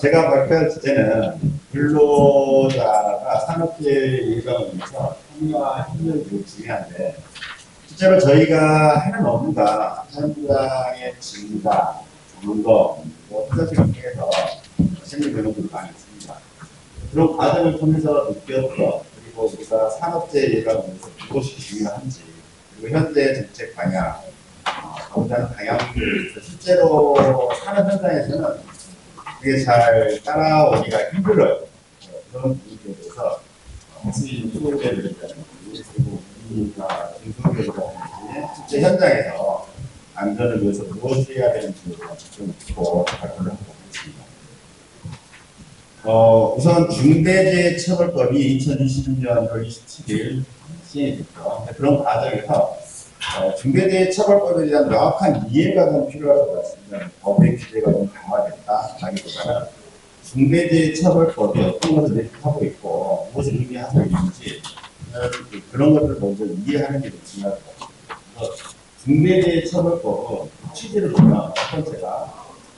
제가 발표할 주제는 근로자가 예방을 위해서 참여와 협력이 매우 중요한데 실제로 저희가 하는 업무가 현장의 증가, 점거, 뭐 프로젝트 통해서 생긴 경우도 많이 있습니다. 그런 과정을 통해서 느꼈던 그리고 우리가 산업재해 위해서 무엇이 중요한지 그리고 현재 정책 방향, 어, 방향들 실제로 사는 현장에서는 그게 잘 따라오기가 힘들어요. 어, 그런 부분에 대해서 혹시 수고자들이라든지 그리고 우리가 중소기업이라든지 실제 현장에서 안전을 위해서 무엇을 해야 되는지에 대한 좀 듣고 발표를 하도록 하겠습니다. 어, 우선 중대재해처벌법이 2020년 1월 27일 시행이 됐죠. 그런 과정에서 어, 중대재해처벌법에 대한 명확한 이해가 좀 필요할 것 같습니다. 법의 규제가 좀 강화됐다라기보다는 중대재해처벌법이 어떤 것을 내포하고 있고 무엇을 의미하고 있는지 그- 그런 것들을 먼저 이해하는 게좀 중요할 것 같습니다. 그래서 중대재해처벌법은 취지를 보면 첫 번째가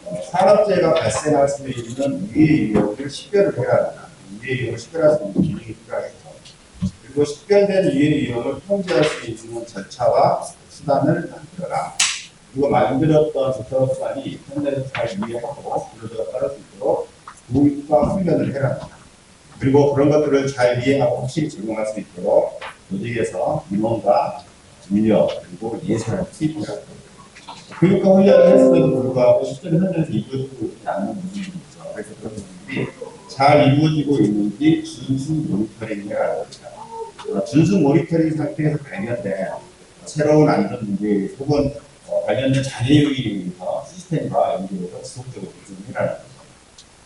어, 산업재해가 발생할 수 있는 위해 요인을 식별을 해야 한다. 위해 요인을 식별할 수 있는 기능이 필요하겠죠. 그리고 식별된 위해 요인을 통제할 수 있는 절차와 수단을 만들어라. 그리고 만들었던 절차와 수단이 현장에서 잘 이해하고 근로자가 따를 수 있도록 교육과 훈련을 해라. 그리고 그런 것들을 잘 이해하고 확실히 적용할 수 있도록 조직에서 민원과 인력 그리고 예산을 합니다. 교육과 훈련을 했음에도 불구하고 실제로 현장에서 이루어지고 있지 않는 부분이 있죠. 그래서 그런 부분들이 잘 이루어지고 있는지 준수 합니다. 어, 준수 모니터링 상태에서 발견된 새로운 안전 문제 혹은 어, 관련된 자료에 의해서 시스템과 연계해서 지속적으로 조정해라 합니다.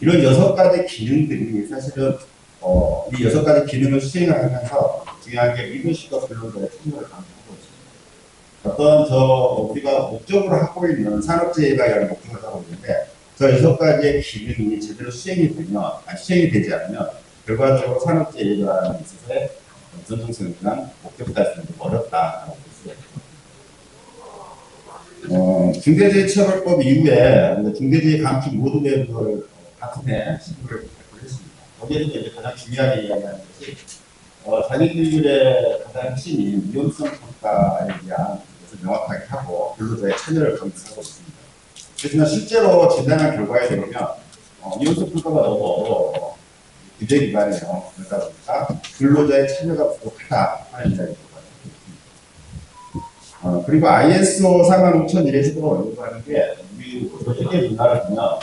이런 여섯 가지 기능들이 사실은 어, 이 여섯 가지 기능을 수행을 하면서 중요한 게 리더십과 근로자의 참여를 강조하고 있습니다. 어떤 저 우리가 목적으로 하고 있는 산업재해가 목적을 하고 있는데 저 여섯 가지의 기능이 제대로 수행이 되면 아, 수행이 되지 않으면 결과적으로 산업재해가 있어서 전통성이나 목적 달성이 어렵다라고. 어, 중대재해처벌법 이후에 중대재해 감축 모두계획을 같은 해 신부를 발표했습니다. 거기에서 이제 가장 중요하게 이야기하는 것이 어, 자기들의 가장 핵심인 위험성 평가에 대한 것을 명확하게 하고 근로자의 참여를 강조하고 있습니다. 그렇지만 실제로 진단한 결과에 보면 어, 위험성 평가가 너무 어려워 규제 기반이에요. 그러다 보니까 근로자의 참여가 부족하다 하는 이야기가 있습니다. 어, 그리고 ISO 45001에서도 연구하는 게 우리 조직의 문화를 보면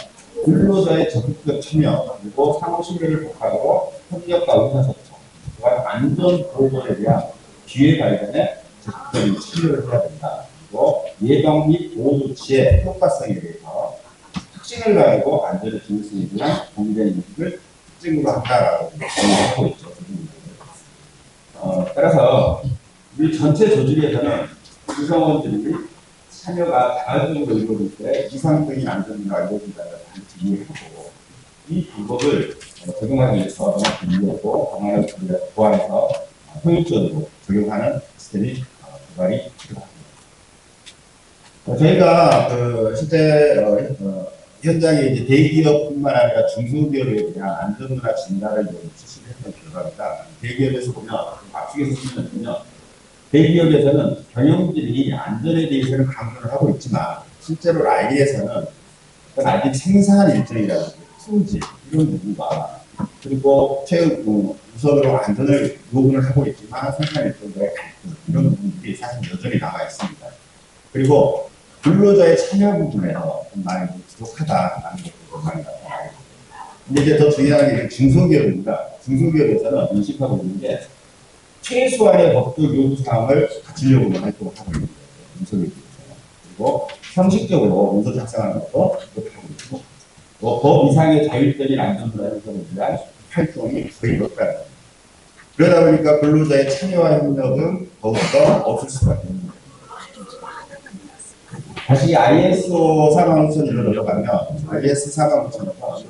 근로자의 적극적 참여 그리고 상호 신뢰를 복하고 협력과 의사소통 또한 안전 보건에 대한 기회 발견에 적극적인 참여를 해야 된다. 그리고 예방 및 보호 조치의 효과성에 대해서 특징을 가지고 지킬 수 있는 공개된 인식을 특징으로 한다라고 하고 있죠. 어, 따라서 우리 전체 조직에서는 구성원들이 참여가 자발적으로 이루어질 때 이상적인 안전과 이루어진다는 이해하고 이 방법을 어, 적용하기 위해서 정확히 이해하고 방안을 보완해서 어, 효율적으로 적용하는 시스템이 어, 개발이 필요합니다. 어, 저희가 그 실제 어, 어, 현장에 이제 대기업뿐만 아니라 중소기업에 대한 안전문화 진단을 실시했던 결과입니다. 대기업에서 보면 앞쪽에서 보면 대기업에서는 경영진이 안전에 대해서는 강조를 하고 있지만 실제로 라이에서는 아직 생산 일정이라든지 품질 이런 부분과 그리고 그 우선으로 안전을 요구를 하고 있지만 생산 일정과의 갈등 이런 부분들이 사실 여전히 남아 있습니다. 그리고 근로자의 참여 부분에서 좀 많이 부족하다라는 것도 나타나요. 근데 이제 더 중요한 게 중소기업입니다. 중소기업에서는 인식하고 있는 게 최소한의 법적 요구사항을 갖추려고 활동을 하고 있는. 중소기업에서는. 그리고 형식적으로 문서 작성하는 것도 부족하고 있고 또법 이상의 자율적인 형성을 위한 활동이 거의 없다는 거예요. 그러다 보니까 근로자의 참여와 협력은 더욱더 없을 수밖에 없는 거예요. 다시 ISO 45001로 넘어가면 IS 45001은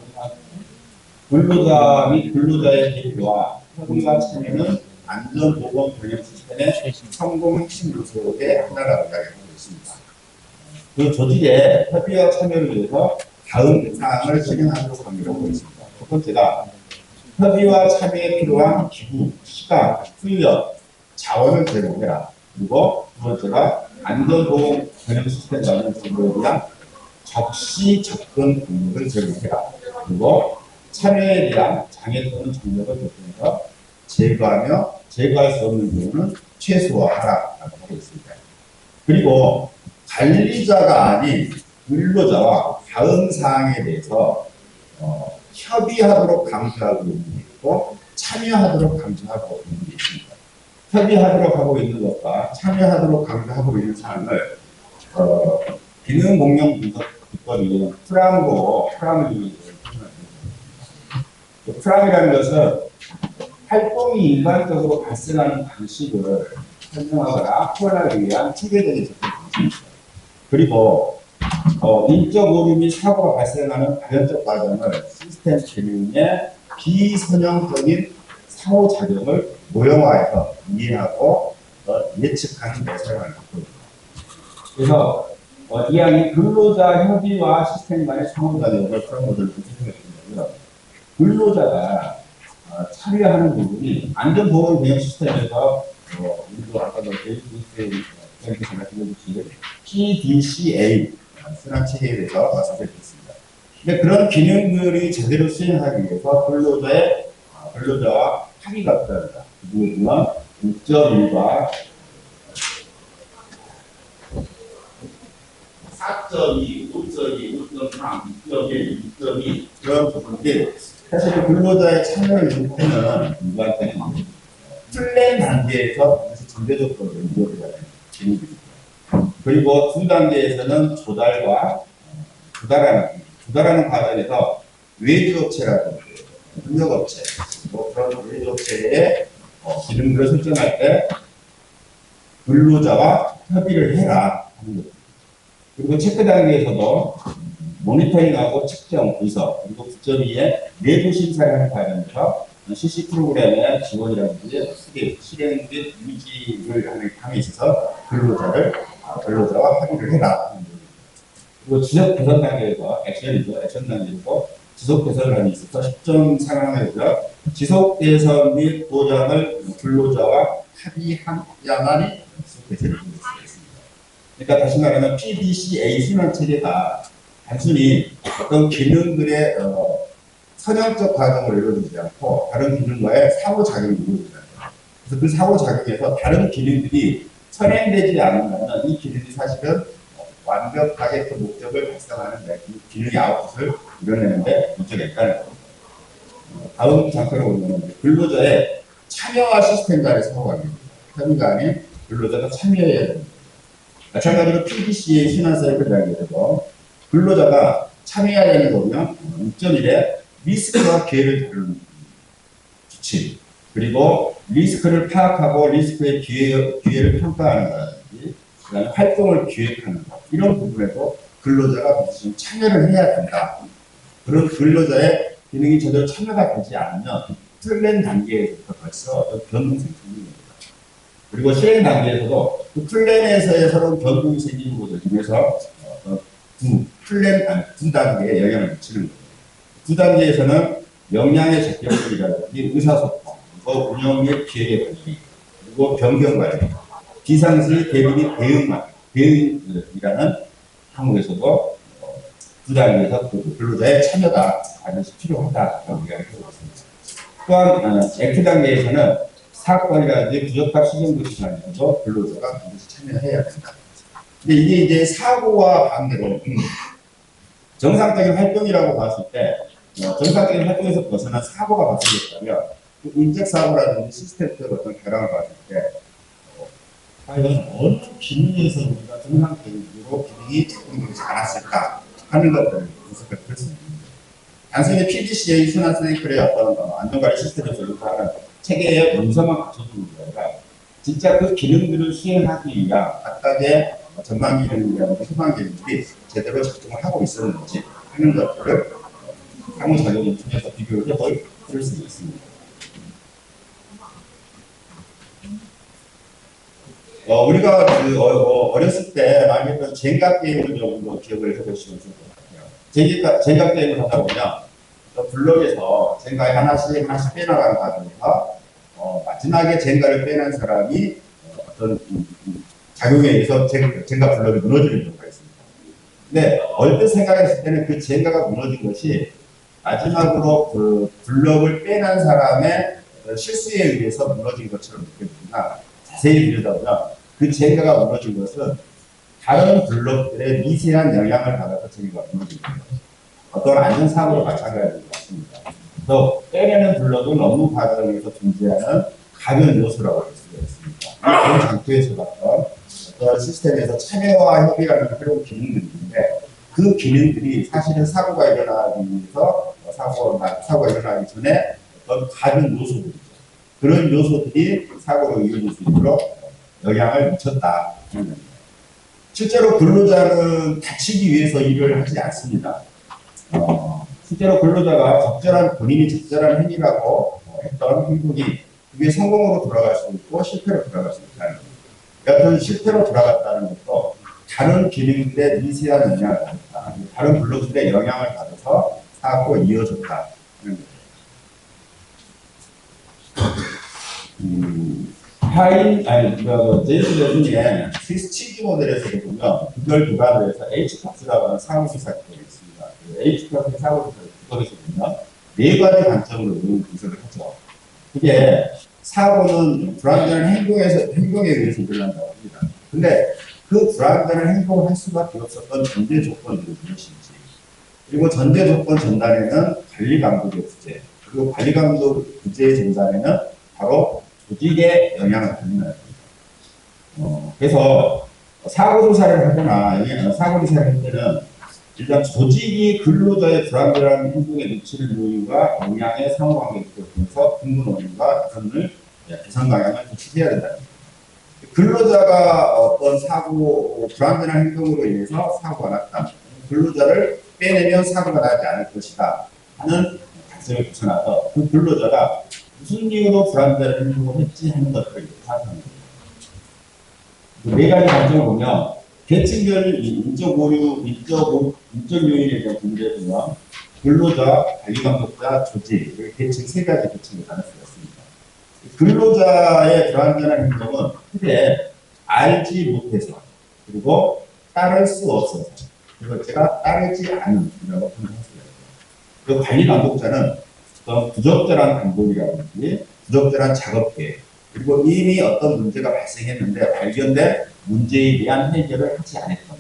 근로자 및 근로자의 대표와 협의와 참여는 안전보건 경영 시스템의 성공 핵심 요소 의 하나라고 이야기하고 있습니다. 그 조직의 협의와 참여를 위해서 다음 사항을 실행하도록 하기로 하고 있습니다. 첫 번째가 협의와 참여에 필요한 기구, 시간, 훈련, 자원을 제공해라. 그리고 두 번째가 안전보험 전형 시스템 관련 정보에 대한 적시 접근 능력을 제공해라. 그리고 참여에 대한 장애 또는 장벽을 조건해서 제거하며 제거할 수 없는 경우는 최소화하라라고 하고 있습니다. 그리고 관리자가 아닌 근로자와 다음 사항에 대해서 어, 협의하도록 강조하고 있는 게 있고 참여하도록 강조하고 있는 게 있습니다. 협의하도록 하고 있는 것과 참여하도록 강조하고 있는 사항을 어, 기능 공용 분석 기법이 프랑고 프랑이 프랑이라는 것은 활동이 일반적으로 발생하는 방식을 설명하거나 표현하기 위한 체계적인 접근 방식입니다. 그리고 어, 인적 오류 및 사고가 발생하는 발현적 과정을 시스템 기능의 비선형적인 상호작용을 모형화해서 이해하고 어, 예측하는 매설을 갖고 있습니다. 그래서 어, 이 항이 근로자 협의와 시스템 간의 상호작용을 그런 것을 구체적으로 했는데요. 근로자가 어, 참여하는 부분이 안전보험 대응 시스템에서 어, 우리도 아까도 이렇게 말씀해주신 PDCA 순환 체계에 대해서 말씀드렸습니다. 근데 그런 기능들이 제대로 수행하기 위해서 근로자의 어, 근로자와 합의가 필요합니다. 그 부분은 6.1과 4.2, 5.2, 5.3, 6.1, 6.2 그런 부분들이 사실 근로자의 참여를 요구하는 누구한테는 플랜 단계에서 전제적으로 이루어져야 되는. 그리고 두 단계에서는 조달과 어, 조달하는 조달하는 과정에서 외주업체라든지 협력업체 뭐 그런 외주업체의 어, 기능들을 설정할 때 근로자와 협의를 해라 하는 거죠. 그리고 체크 단계에서도 모니터링하고 측정, 분석, 그리고 9.2의 내부 심사를 과정에서 CC 프로그램의 지원이라든지 수립, 실행 및 유지를 하는 함에 있어서 근로자를, 아, 근로자와 합의를 해라. 하는 거죠. 그리고 지속 개선 단계에서 액션이죠. 액션 단계에서 지속 개선을 하는 데 있어서 10점 상황에서 지속 개선 및 보장을 근로자와 있습니다. 그러니까 다시 말하면 PDCA 순환 체계가 단순히 어떤 기능들의 어, 선형적 과정을 이루어지지 않고 다른 기능과의 상호작용이 거예요. 그래서 그 상호작용에서 다른 기능들이 선행되지 않는다면 이 기능이 사실은 완벽하게 그 목적을 달성하는 데, 그 기능의 아웃풋을 이뤄내는데 문제가 있다는 겁니다. 어, 다음 장표를 보면 근로자의 참여와 시스템 간의 상호관계입니다. 협의가 아닌 근로자가 참여해야 됩니다. 마찬가지로 PDC의 신한 사이클 단계에서 근로자가 참여해야 되는 거면 6.1에 리스크와 기회를 다루는 규칙 그리고 리스크를 파악하고 리스크의 기회, 기회를 평가하는 거라든지 그다음에 활동을 기획하는 것 이런 부분에도 근로자가 무슨 참여를 해야 된다. 그런 근로자의 기능이 제대로 참여가 되지 않으면 플랜 단계에서부터 벌써 어떤 변동성이 생깁니다. 그리고 실행 단계에서도 그 플랜에서의 서로 변동이 생기는 것을 통해서 어, 두 플랜 아니 두 단계에 영향을 미치는 거예요. 두 단계에서는 역량의 적격력이라든지 의사소통, 그리고 운영 및 기획의 관리, 그리고 변경 관리, 비상시 대비 및 대응 대응이라는 항목에서도 어, 두 단계에서 그 근로자의 참여가 반드시 필요하다라고 이야기하고 있습니다. 또한 어, 액트 단계에서는 사건이라든지 부적합 시정부 시간에서도 근로자가 반드시 참여해야 된다. 근데 이게 이제 사고와 반대로 정상적인 활동이라고 봤을 때 어, 정상적인 활동에서 벗어난 사고가 발생했다면 그 인적 사고라든지 시스템적 어떤 결함을 봤을 때 어, 과연 어느 기능에서 우리가 정상적으로 기능이 작동되지 않았을까 하는 것들을 분석을 했습니다. 단순히 PDCA 순환 사이클의 어떤 어, 안전관리 시스템을 조립하는 체계의 문서만 갖춰주는 게 아니라 진짜 그 기능들을 수행하기 위한 각각의 전방 기능이라든지 후방 기능들이 제대로 작동을 하고 있었는지 하는 것들을 상호작용을 통해서 비교를 해볼 수 있습니다. 어, 우리가 그 어, 렸을때 많이 했던 젠가 게임을 좀더 기억을 해보시면 좋을 것 같아요. 제각, 제각 게임을 하다 보면 또 블록에서 젠가에 하나씩 하나씩 빼나가는 과정에서 어, 마지막에 젠가를 빼는 사람이 어, 어떤 작용에 의해서 젠- 젠가 블록이 무너지는 경우가 있습니다. 근데 얼핏 생각했을 때는 그 젠가가 무너진 것이 마지막으로 그 블록을 빼는 사람의 어, 실수에 의해서 무너진 것처럼 느껴지나 자세히 들여다보면 그 젠가가 무너진 것은 다른 블록들의 미세한 영향을 받아서 젠가가 무너진 거예요. 어떤 안전사고로 마찬가지인 것 같습니다. 그래서 빼내는 블록은 업무 과정에서 존재하는 가변 요소라고 할 수가 있습니다. 그런 장소에서 봤던 어떤 시스템에서 참여와 협의라는 새로운 기능들인데 그 기능들이 사실은 사고가 일어나기 위해서 어, 사고가, 일어나기 전에 어떤 가변 요소들이죠. 그런 요소들이 사고로 이어질 수 있도록 영향을 미쳤다. 실제로 근로자는 다치기 위해서 일을 하지 않습니다. 어, 실제로 근로자가 적절한 본인이 적절한 행위라고 어, 했던 행동이 그게 성공으로 돌아갈 수 있고 실패로 돌아갈 수 있다는 겁니다. 여튼 실패로 돌아갔다는 것도 다른 기능들의 미세한 영향을 받았다. 다른 블록들의 영향을 받아서 사고가 이어졌다. 하는 거죠. 음, 하인, 아니, 그, 제이스 레슨의 스위스 모델에서 보면, 그걸 기반으로 해서 H값이라고 하는 사고수 사건이 있습니다. 그 H값의 사고수 사건에서 보면, 네 가지 관점으로 분석을 하죠. 그게 사고는 불안전한 행동에서, 행동에 의해서 일어난다고 합니다. 근데 그 불안전한 행동을 할 수밖에 없었던 전제 조건들이 무엇인지, 그리고 전제 조건 전단에는 관리 감독의 부재, 그리고 관리 감독 부재의 전단에는 바로 조직에 영향을 받는 겁니다. 어, 그래서 사고 조사를 하거나 아니면 사고 조사를 할 때는 일단 조직이 근로자의 불안전한 행동에 미치는 요인과 영향의 상호관계를 통해서 근무 원인과 개선을 개선 방향을 조치해야 된다. 근로자가 어떤 사고 불안전한 행동으로 인해서 사고가 났다. 근로자를 빼내면 사고가 나지 않을 것이다 하는 각성을 붙여놔서 그 근로자가 무슨 이유로 불안전한 행동을 했지 하는 것들을 파악하는 겁니다. 그네 가지 관점을 보면 계층별 이 인적 오류, 인적, 오- 인적 요인에 대한 문제를 보면 근로자, 관리감독자, 조직, 이렇게 계층 세 가지 계층을 나눌 수가 있습니다. 근로자의 불안전한 행동은 크게 알지 못해서 그리고 따를 수 없어서 그리고 제가 따르지 않은 이라고 표현할 수가 있어요. 그 관리감독자는 어떤 부적절한 감독이라든지 부적절한 작업 계획 그리고 이미 어떤 문제가 발생했는데 발견된 문제에 대한 해결을 하지 않았던 것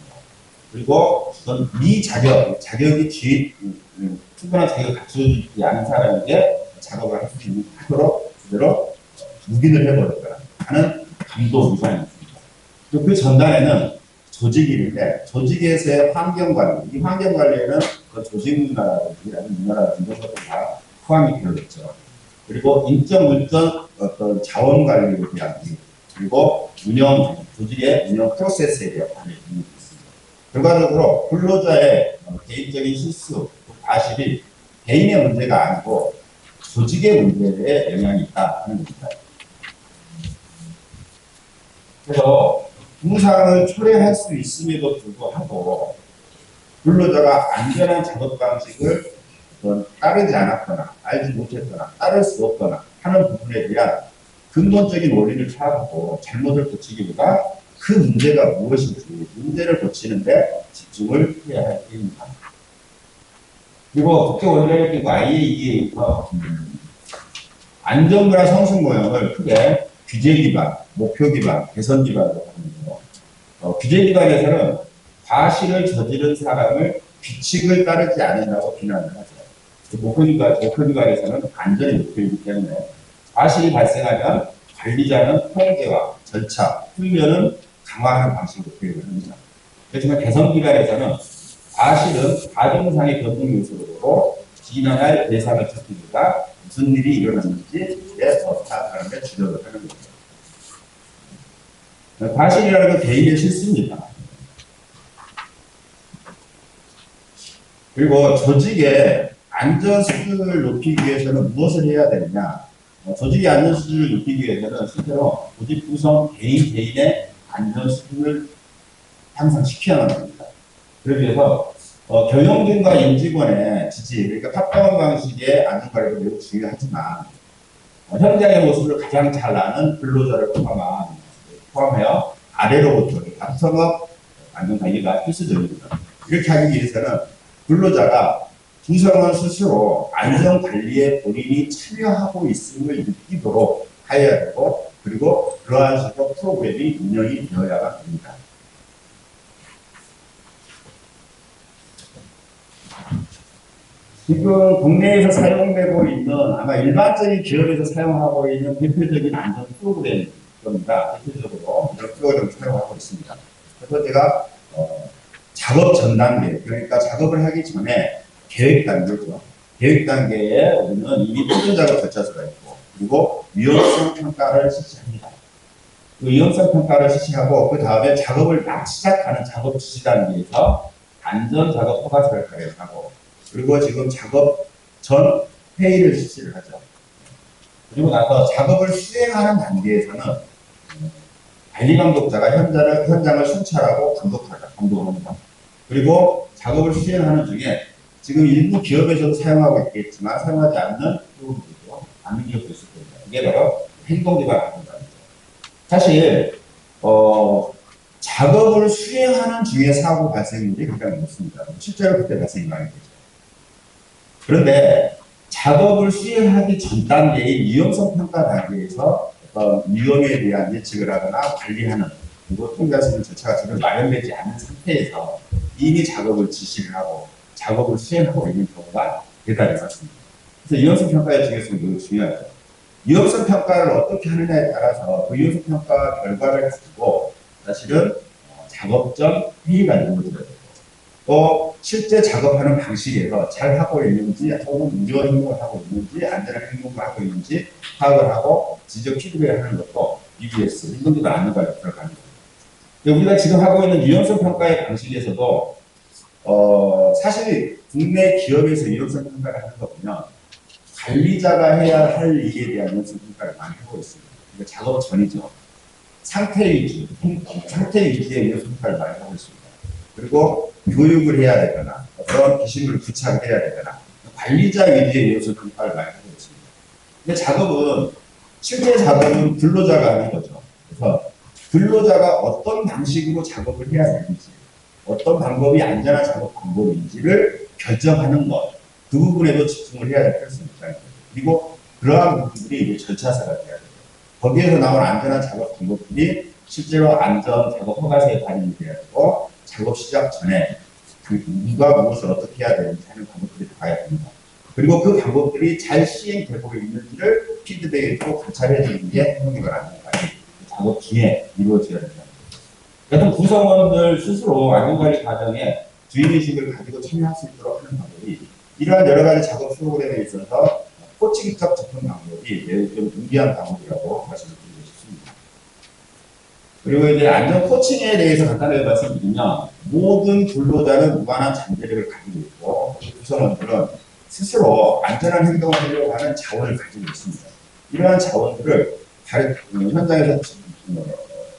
그리고 어떤 미자격 자격이 쥐, 음, 음, 충분한 자격을 갖추지 않은 사람에게 작업을 할 수 있는 하도록 그대로 묵인을 해버렸다 하는 감독. 그리고 그 전단에는 조직이 있는데 조직에서의 환경 관리 이 환경 관리에는 그 조직 문화라든지 문화라든지 이런 것들 다 포함이 되어 있죠. 그리고 인적 물적 어떤 자원 관리에 대한 일, 그리고 운영 조직의 운영 프로세스에 대한 관리 등이 있습니다. 결과적으로 근로자의 어, 개인적인 실수, 또 과실이 개인의 문제가 아니고 조직의 문제에 영향이 있다 하는 겁니다. 그래서 부상을 초래할 수 있음에도 불구하고 근로자가 안전한 작업 방식을 어떤 따르지 않았거나 알지 못했거나 따를 수 없거나 하는 부분에 대한 근본적인 원인을 파악하고 잘못을 고치기보다 그 문제가 무엇인지 문제를 고치는데 집중을 해야 할 때입니다. 그리고 국제 원자력 IAEA에서 안전문화 성숙 모형을 크게 규제 기반, 목표 기반, 개선 기반으로 하는데요. 어, 규제 기반에서는 과실을 저지른 사람을 규칙을 따르지 않는다고 비난을 하죠. 그 목표 기반, 목표 기반에서는 안전이 목표이기 때문에 과실이 발생하면 관리자는 통제와 절차, 훈련은 강화하는 방식으로 교육을 합니다. 그렇지만 개선 기관에서는 과실은 가정상의 변동 요소로 진행할 대상을 찾기보다 무슨 일이 일어났는지에 더 파악하는 데 주력을 하는 겁니다. 과실이라는 건 개인의 실수입니다. 그리고 조직의 안전 수준을 높이기 위해서는 무엇을 해야 되느냐? 어, 조직의 안전 수준을 높이기 위해서는 실제로 조직 구성 개인 개인의 안전 수준을 향상시켜야 합니다. 그러기 위해서 어, 경영진과 임직원의 지지, 그러니까 탑다운 방식의 안전관리도 매우 중요하지만 어, 현장의 모습을 가장 잘 아는 근로자를 포함한 포함하여 아래로부터 감성업 안전관리가 필수적입니다. 이렇게 하기 위해서는 근로자가 구성원 스스로 안전 관리에 본인이 참여하고 있음을 느끼도록 하여야 되고 그리고 그러한 식으로 프로그램이 운영이 되어야만 됩니다. 지금 국내에서 사용되고 있는 아마 일반적인 기업에서 사용하고 있는 대표적인 안전 프로그램 겁니다. 대표적으로 이런 프로그램을 사용하고 있습니다. 그래서 제가 어, 작업 전 단계 그러니까 작업을 하기 전에 계획 단계죠. 계획 단계에 우리는 이미 표준 작업 절차서가 있고 그리고 위험성 평가를 실시합니다. 그 위험성 평가를 실시하고 그 다음에 작업을 막 시작하는 작업 지시 단계에서 안전 작업 허가서를 발행하고 그리고 지금 작업 전 회의를 실시를 하죠. 그리고 나서 작업을 수행하는 단계에서는 관리 감독자가 현장을, 현장을 순찰하고 감독하다, 감독합니다. 그리고 작업을 수행하는 중에 지금 일부 기업에서도 사용하고 있겠지만 사용하지 않는 프로그램이고 않는 기업도 있을 겁니다. 이게 바로 행동기반 안전관리죠. 사실 어, 작업을 수행하는 중에 사고 발생률이 굉장히 높습니다. 실제로 그때 발생이 많이 되죠. 그런데 작업을 수행하기 전 단계인 위험성 평가 단계에서 어떤 위험에 대한 예측을 하거나 관리하는 그리고 통제할 수 있는 절차가 제대로 마련되지 않은 상태에서 이미 작업을 지시를 하고 작업을 수행하고 있는 경우가 대단히 많습니다. 그래서 위험성 평가의 중요성이 매우 중요하죠. 위험성 평가를 어떻게 하느냐에 따라서 그 위험성 평가 결과를 가지고 사실은 어, 작업 전 회의가 이루어져야 되고 또 실제 작업하는 방식에서 잘 하고 있는지 혹은 위험 행동을 하고 있는지 안전한 행동을 하고 있는지 파악을 하고 지적 피드백을 하는 것도 EBS 행동기반 안전관리 들어가는 겁니다. 우리가 지금 하고 있는 위험성 평가의 방식에서도 어, 사실 국내 기업에서 위험성 평가를 하는 거 보면 관리자가 해야 할 일에 대한 위험성 평가를 많이 하고 있습니다. 이거 작업 전이죠. 상태 유지, 상태 유지의 위험성 평가를 많이 하고 있습니다. 그리고 교육을 해야 되거나 어떤 기술을 부착해야 되거나 관리자 위주의 위험성 평가를 많이 하고 있습니다. 근데 작업은 실제 작업은 근로자가 하는 거죠. 그래서 근로자가 어떤 방식으로 작업을 해야 되는지 어떤 방법이 안전한 작업 방법인지를 결정하는 것, 그 부분에도 집중을 해야 될 거죠. 그리고 그러한 부분들이 이제 절차사가 돼야 돼요. 거기에서 나온 안전한 작업 방법들이 실제로 안전 작업 허가서에 반영이 돼야 되고, 작업 시작 전에 그 누가 무엇을 어떻게 해야 되는지 하는 방법들이 나가야 됩니다. 그리고 그 방법들이 잘 시행되고 있는지를 피드백을 또 관찰해 주는 게 행동기관 안전관리 작업 중에 이루어져야 된다. 여튼 구성원들 스스로 안전관리 과정에 주인의식을 가지고 참여할 수 있도록 하는 방법이 이러한 여러 가지 작업 프로그램에 있어서 코칭적 접근 방법이 매우 좀 유리한 방법이라고 말씀드리고 싶습니다. 그리고 이제 안전 코칭에 대해서 간단하게 말씀드리면 모든 근로자는 무관한 잠재력을 가지고 있고 구성원들은 스스로 안전한 행동을 하려고 하는 자원을 가지고 있습니다. 이러한 자원들을 다른 현장에서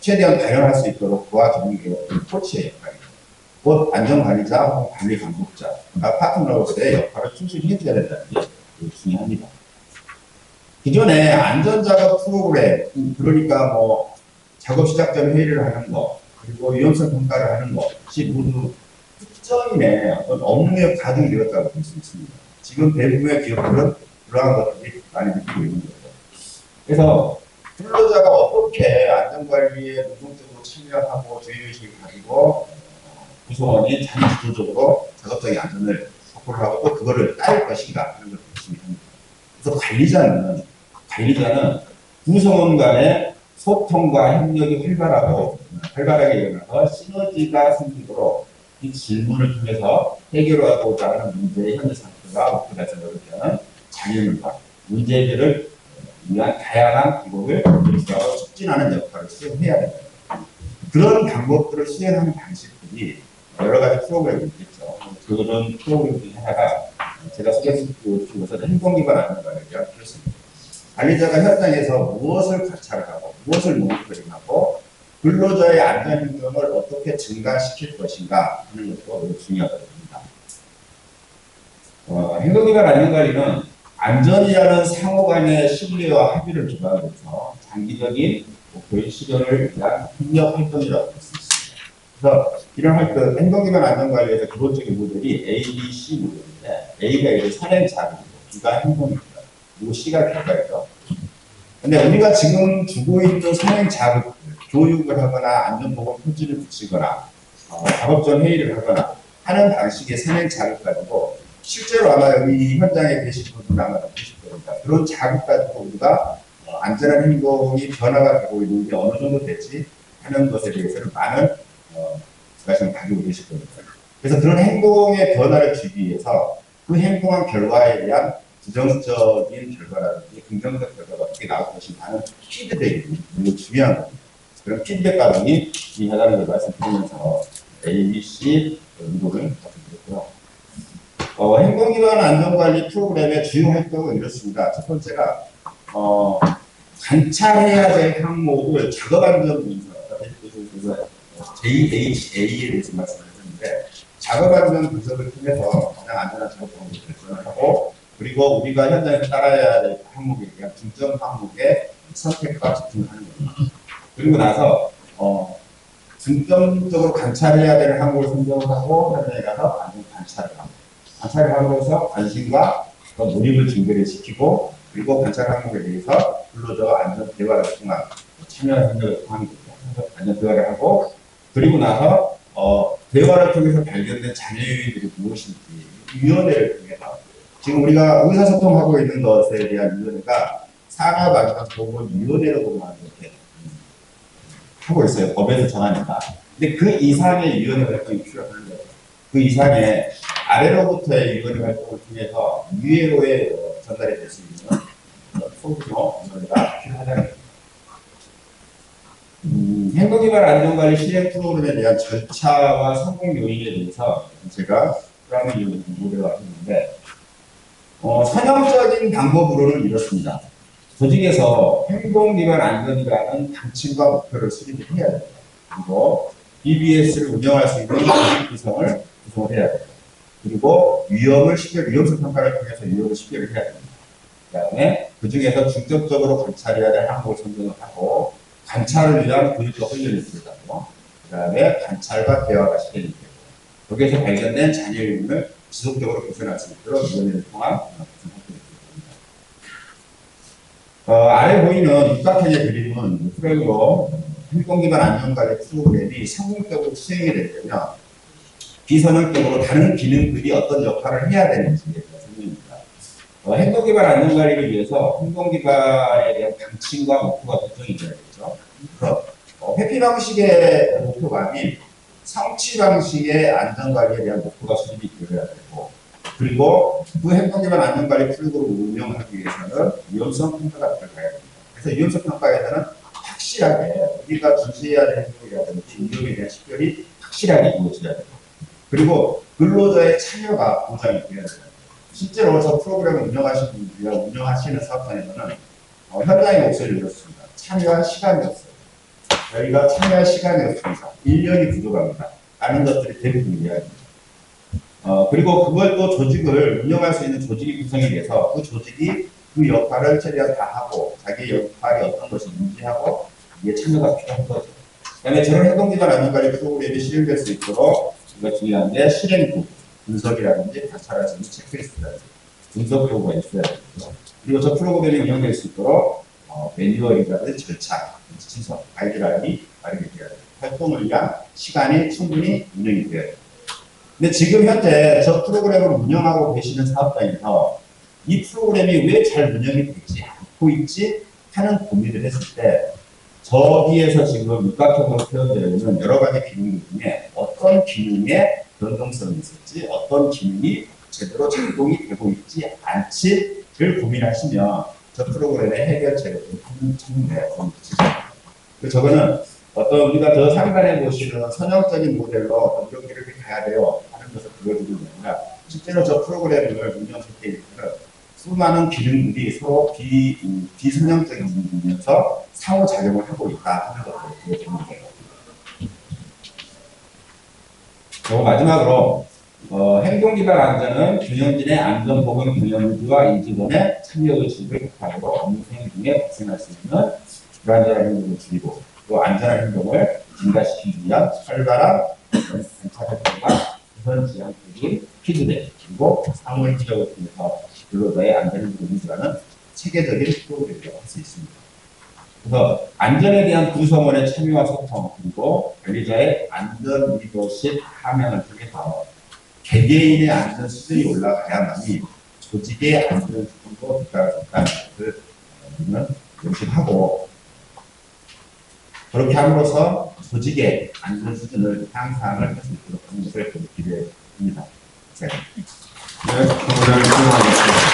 최대한 발현할 수 있도록 도와주는 게 코치의 역할입니다. 곧 안전관리자 관리 감독자, 그러니까 파트너로서의 역할을 충실히 해줘야 된다는 게 중요합니다. 기존에 안전작업 프로그램, 그러니까 뭐 작업 시작 전 회의를 하는 거, 그리고 위험성 평가를 하는 것이 모두 특정인의 어떤 업무에 가중되었다고 볼 수 있습니다. 지금 대부분의 기업들은 그러한 것들이 많이 느끼고 있는 거죠. 그래서 근로자가 어떻게 안전관리에 능동적으로 참여하고 주의의식을 가지고 어, 구성원이 자기 주도적으로 작업적인 안전을 확보를 하고 또 그거를 따를 것인가 하는 걸 열심히 합니다. 그래서 관리자는 관리자는 구성원 간의 소통과 협력이 활발하고 활발하게 일어나서 시너지가 생기도록 이 질문을 통해서 해결하고자 하는 문제의 현재 상태와 목표 달성을 위한 장애물과 문제들을 위한 다양한 기법을 연습하고 촉진하는 역할을 수행해야 됩니다. 그런 방법들을 수행하는 방식들이 여러 가지 프로그램이 있겠죠. 그런 프로그램 중에 하나가 제가 소개해드린 것은 행동기반 안전관리에 대한 필요성입니다. 관리자가 현장에서 무엇을 관찰하고 무엇을 모니터링하고 근로자의 안전 행동을 어떻게 증가시킬 것인가 하는 것도 중요하다고 봅니다. 어, 행동기반 안전관리는 안전이라는 상호간의 신뢰와 합의를 기반으로 해서 장기적인 목표의 실현을 위한 협력 활동이라고 할 수 있습니다. 그래서 이런 활동, 행동기반 안전관리에서 기본적인 모델이 A, B, C 모델인데 A가 이제 선행 자극이고 B가 행동입니다. 그리고 C가 결과이죠. 근데 우리가 지금 두고 있는 선행 자극, 교육을 하거나 안전보건 표지를 붙이거나 어, 작업전 회의를 하거나 하는 방식의 선행 자극 가지고 실제로 아마 여기 현장에 계신 분들 아마 느끼실 겁니다. 그런 자극 가지고 우리가 어, 안전한 행동이 변화가 되고 있는 게 어느 정도 되지 하는 것에 대해서는 많은 어, 말씀을 가지고 계실 겁니다. 그래서 그런 행동의 변화를 주기 위해서 그 행동한 결과에 대한 부정적인 결과라든지 긍정적 결과가 어떻게 나올 것인가 하는 피드백이 매우 중요한 겁니다. 그런 피드백 과정이 중요하다는 걸 말씀드리면서 A, B, C 의도를 말씀드렸고요. 어, 행동기반 안전관리 프로그램의 주요 활동은 이렇습니다. 첫 번째가 어, 관찰해야 될 항목을 작업안전 문서, 그래서 JHA에 대해서 말씀드렸는데 작업안전 분석을 통해서 가장 안전한 작업 방법을 결정을 하고 그리고 우리가 현장에서 따라야 될 항목에 대한 중점 항목의 선택과 집중을 하는 겁니다. 그리고 나서 어, 중점적으로 관찰해야 되는 항목을 선정을 하고 현장에 가서 안전 관찰을 하고 함으로써 관심과 또 몰입을 증대를 시키고 그리고 관찰 항목에 대해서 근로자와 안전 대화를 통한 참여 행동을 통한 거죠. 안전 대화를 하고 그리고 나서 어, 대화를 통해서 발견된 잔여 요인들이 무엇인지 위원회를 통해서 지금 우리가 의사소통하고 있는 것에 대한 위원회가 산업 안전 보건 위원회라고 이렇게 하고 있어요. 법에서 정하니까. 근데 그 이상의 위원회 활동이 필요하는 거예요. 그 이상의 아래로부터의 위원회 활동을 통해서 어, 전달이 될 수 있는 어, 소규모 위원회가 필요하다는. 음, 행동기반 안전관리 실행 프로그램에 대한 절차와 성공 요인에 대해서 제가 프라임 이용을 모델을 했는데 어, 선형적인 방법으로는 이렇습니다. 조직에서 행동기반 안전이라는 방침과 목표를 수립해야 됩니다. 그리고 BBS를 운영할 수 있는 조직 구성을 구성해야 됩니다. 그리고 위험을 식별, 위험성 평가를 통해서 위험을 식별을 해야 됩니다. 그 다음에 그 중에서 중점적으로 관찰해야 될 항목을 선정을 하고 관찰을 위한 교육과 훈련을 들어가고 그 다음에 관찰과 대화가 실행이 되고 거기에서 발견된 잔여 요인을 지속적으로 개선할 수 있도록 위원회를 통한. 어, 아래 보이는 육각형의 그림은 프레임으로 행동기반 안전관리 프로그램이 성공적으로 수행이 되려면 비선형적으로 다른 기능들이 어떤 역할을 해야 되는지에 대한 설명입니다. 어, 행동기반 안전관리를 위해서 행동기반에 대한 방침과 목표가 구성이 되어야겠죠. 그래서 어, 회피 방식의 목표가 아닌 성취 방식의 안전관리에 대한 목표가 수립이 되어야 되고 그리고 그 행동기반 안전관리 프로그램을 운영하기 위해서는 위험성 평가가 들어가야 됩니다. 그래서 위험성 평가에서는 확실하게 우리가 준수해야 될 행동이라든지 위험에 대한 식별이 확실하게 이루어져야 됩니다. 그리고 근로자의 참여가 보장이 되어야 돼요. 실제로 저 프로그램을 운영하시는 분들이나 운영하시는 사업장에서는 어, 현장의 목소리를 들었습니다. 참여할 시간이 없어요. 저희가 참여할 시간이 없습니다. 1년이 부족합니다. 라는 것들이 대부분 이야기입니다. 어, 그리고 그걸 또 조직을 운영할 수 있는 조직이 구성이 돼서 그 조직이 그 역할을 최대한 다 하고 자기 역할이 어떤 것이 인지하고 이게 참여가 필요한 거죠. 그다음에 저런 행동기반 안전관리 프로그램이 실행될 수 있도록 이거 중요한데 실행부, 분석이라든지 있는 체크리스트라든지 분석 도구가 있어야 되고요. 그리고 저 프로그램이 운영될 수 있도록 어, 매뉴얼이라든지 절차, 지성, 가이드라인이 마련이 되어야 돼요. 활동을 위한 시간이 충분히 운영이 되어야 돼요. 근데 지금 현재 저 프로그램을 운영하고 계시는 사업장에서 이 프로그램이 왜 잘 운영이 되지 않고 있지 하는 고민을 했을 때 저기에서 지금 육각형으로 표현되어 있는 여러 가지 기능 중에 어떤 기능에 변동성이 있을지 어떤 기능이 제대로 작동이 되고 있지 않지를 고민하시면 저 프로그램의 해결책을 좀 찾는 데 도움이 되죠. 그 저거는 어떤 우리가 더 상단에 보시는 선형적인 모델로 어떤 길을 가야 돼요 하는 것을 보여드리는 게 아니라 실제로 저 프로그램을 운영할 때에는 수많은 기능들이 서로 비, 음, 비선형적인 부분에서 상호작용을 하고 있다 하는 것을 보여드리는 거예요. 그리고 마지막으로 어, 행동기반 안전은 경영진의 안전보건 경영지와 인직원의 참여의식을 격하고 업무 수행 중에 발생할 수 있는 불안전한 행동을 줄이고 또 안전한 행동을 증가시키기 위한 활발한 관찰 활동과 우선 지향적인 피드백 그리고 상호 지적을 통해서 근로자의 안전 행동을 유지하는 체계적인 프로그램이라고 할 수 있습니다. 그래서 안전에 대한 구성원의 참여와 소통 그리고 관리자의 안전 리더십 함양을 통해서 개개인의 안전 수준이 올라가야만이 조직의 안전 수준도 있다는 것을 우리는 명심하고 그렇게 함으로써 조직의 안전 수준을 향상을 할 수 있도록 하는 것을 기대합니다. 네. 네, 정의를 수행하겠습니다.